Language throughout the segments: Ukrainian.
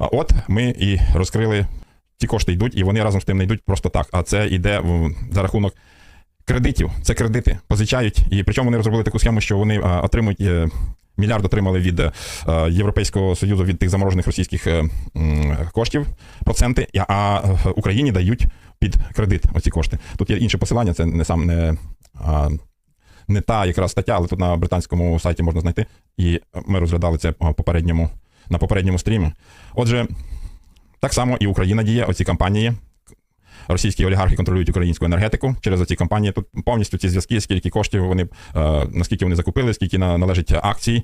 А От ми і розкрили. Ті кошти йдуть, і вони разом з тим не йдуть просто так. А це йде за рахунок кредитів. Це кредити позичають. І причому вони розробили таку схему, що вони отримують. е, Мільярд отримали від е, Європейського Союзу від тих заморожених російських е, коштів, проценти, а- е, Україні дають під кредит оці кошти. Тут є інше посилання, це не сам не, не та якраз стаття, але тут на британському сайті можна знайти. І ми розглядали це по попередньому, на попередньому стрімі. Отже, так само і Україна діє, оці компанії. Російські олігархи контролюють українську енергетику через ці компанії. Тут повністю ці зв'язки, скільки коштів вони, е, наскільки вони закупили, скільки належить акцій.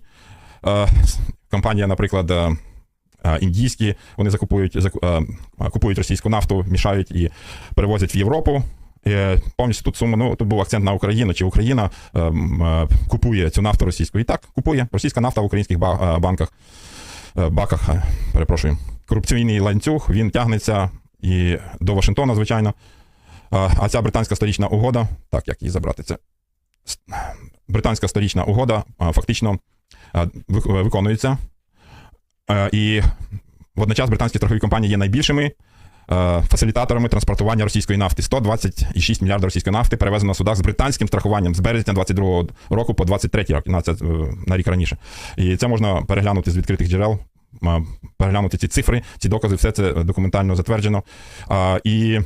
Е, компанія, наприклад, е, індійські, вони закупують, заку- купують російську нафту, мішають і перевозять в Європу. Е, Повністю тут сума, ну тут був акцент на Україну, чи Україна е, е, купує цю нафту російську. І так, купує російська нафта в українських банках, баках, е, перепрошую. Корупційний ланцюг він тягнеться і до Вашингтона, звичайно. А а ця британська сторічна угода, так як її забрати, це британська сторічна угода фактично виконується. Е, І водночас британські страхові компанії є найбільшими е, фасилітаторами транспортування російської нафти. 126 мільярдів російської нафти перевезено на судах з британським страхуванням з березня 22 року по 23 рік, на, е, на рік раніше. І це можна переглянути з відкритих джерел, е, переглянути ці цифри, ці докази, все це документально затверджено. І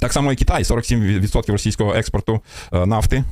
так само і Китай, 47% російського експорту е, нафти